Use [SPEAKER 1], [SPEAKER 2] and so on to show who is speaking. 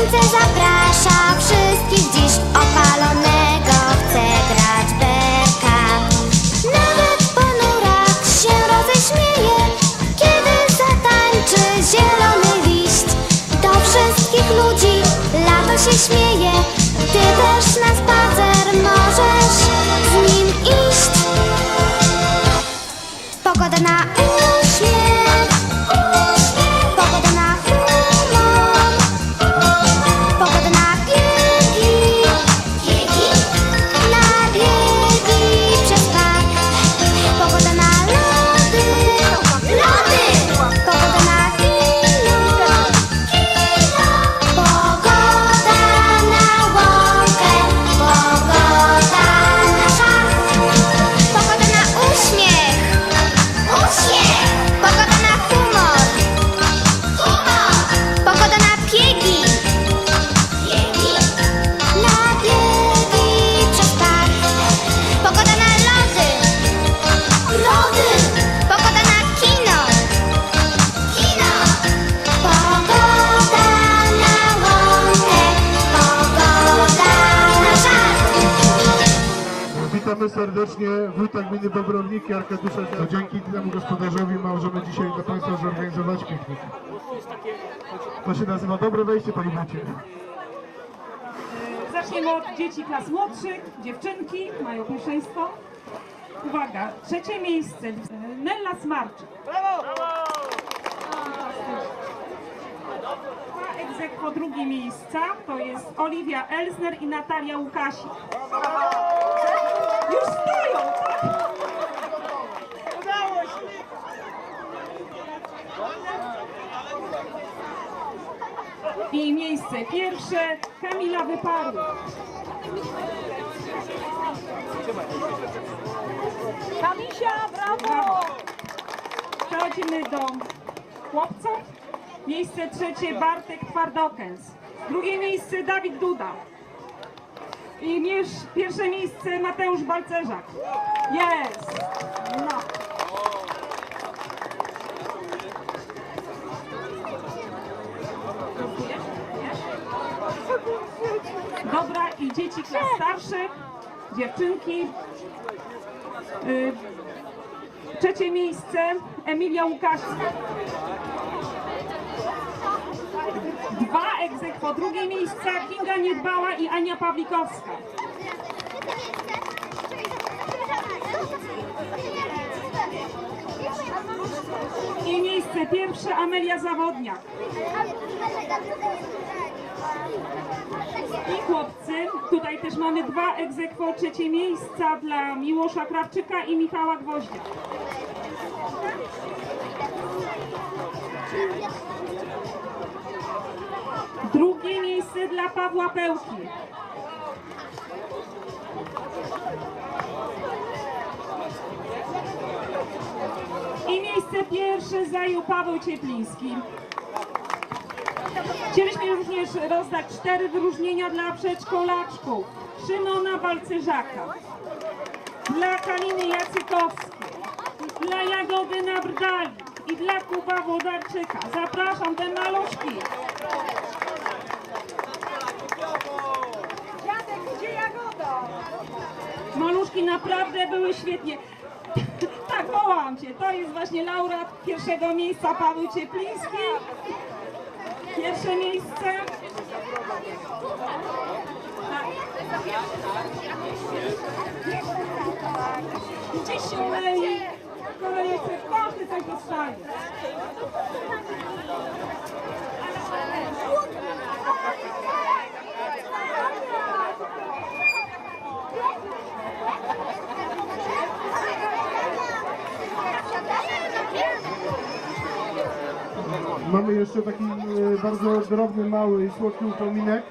[SPEAKER 1] Słońce zaprasza wszystkich dziś opalonego chce grać berka. Nawet ponurek się roześmieje, kiedy zatańczy zielony liść. Do wszystkich ludzi lato się śmieje, ty też na spacer
[SPEAKER 2] Witamy serdecznie wójta gminy Bobrowniki Arkadiusza. To dzięki temu gospodarzowi możemy dzisiaj dla Państwa zorganizować piknik. To się nazywa Dobre Wejście, Panie Wójcie.
[SPEAKER 3] Zaczniemy od dzieci klas młodszych, dziewczynki mają pierwszeństwo. Uwaga, trzecie miejsce Nella Smarczyk. Dwa egzekwo drugie miejsca to jest Oliwia Elsner i Natalia Łukasik. Już stoją! tak. I miejsce pierwsze Kamila Wyparu.
[SPEAKER 4] Kamisia, brawo!
[SPEAKER 3] Przechodzimy do chłopców. Miejsce trzecie Bartek Twardokęs. Drugie miejsce Dawid Duda. I pierwsze miejsce Mateusz Balcerzak. Jest! No. Dobra, i dzieci klas starszych, dziewczynki. Y, Trzecie miejsce Emilia Łukaszczyk. Dwa egzekwo. Drugie miejsce Kinga Niedbała i Ania Pawlikowska. I miejsce pierwsze Amelia Zawodniak. I chłopcy, tutaj też mamy dwa egzekwo. Trzecie miejsca dla Miłosza Krawczyka i Michała Gwoździa. Dla Pawła Pełki. I miejsce pierwsze zajął Paweł Ciepliński. Chcieliśmy również rozdać cztery wyróżnienia dla przedszkolaczków. Szymona Balcerzaka, dla Kaliny Jacykowskiej, dla Jagody Nabrdali i dla Kuba Włodarczyka. Zapraszam te maluszki. Maluszki naprawdę były świetnie. Tak, wołam cię. To jest właśnie laureat pierwszego miejsca Paweł Ciepliński. Pierwsze miejsce. Gdzieś się kolei, kolejce, każdy coś dostanie.
[SPEAKER 2] Mamy jeszcze taki e, bardzo drobny, mały i słodki upominek.